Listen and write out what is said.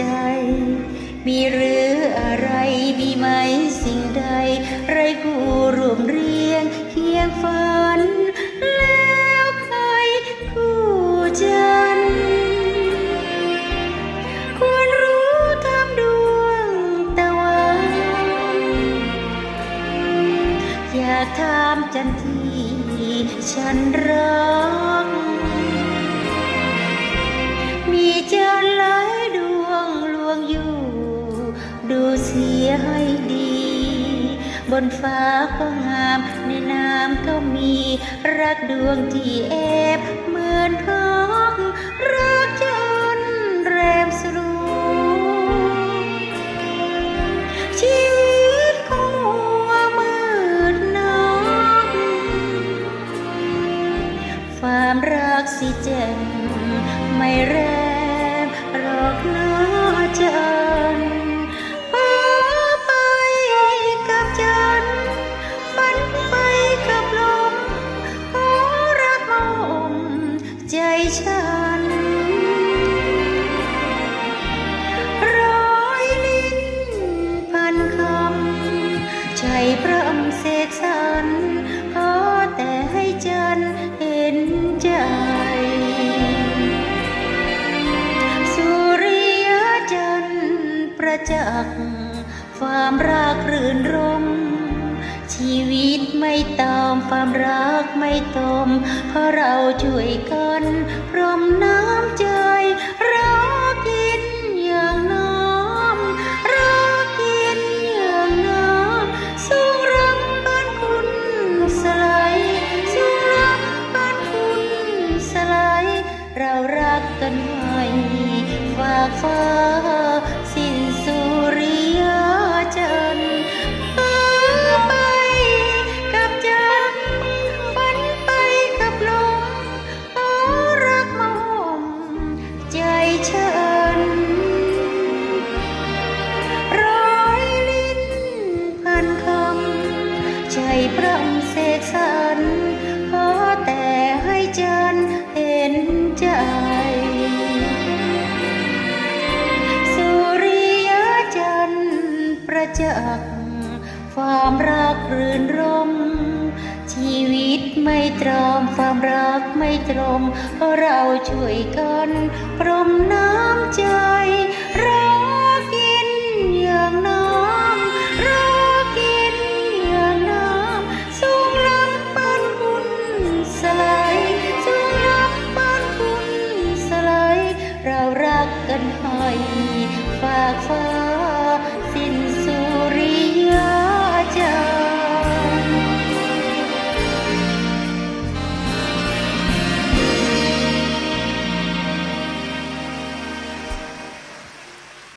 จ มีหรืออะไรมีไหมสิ่งใด ไรกูรวมเรียงเคียงฝัน แล้วใครกูจัน ควรรู้ทำดวงตะวันอย่าถามจันทีฉันรัก บนฟ้าก็งาม ในน้ำก็มี รักดวงที่แอบเหมือนพักรักจนแรมสรูชีวิตของมัวมืดนักความรักสิเจนไม่แร ฉัน ร้อยลิ้นพันคำ ใจพระอำเสกสรรขอแต่ให้จันเห็นใจ สุริยจันประจักษ์ความรักรื่นรม ชีวิตไม่ตามความรักไม่ตม เพราะเราช่วยกันพรมน้ำใจรักกินอย่างน้ำรักกินอย่างน้ำสู้รักบ้านคุณสลายสู้รักบ้านคุณสลายเรารักกันไว้ฝากฟ้า ใจพระองค์เสกสรรขอแต่ให้จันเห็นใจสุริยจันทร์ประจักษ์ความรักรื่นรม ชีวิตไม่ตรอมความรักไม่ตรมเพราะเราช่วยกันพรมน้ำใจ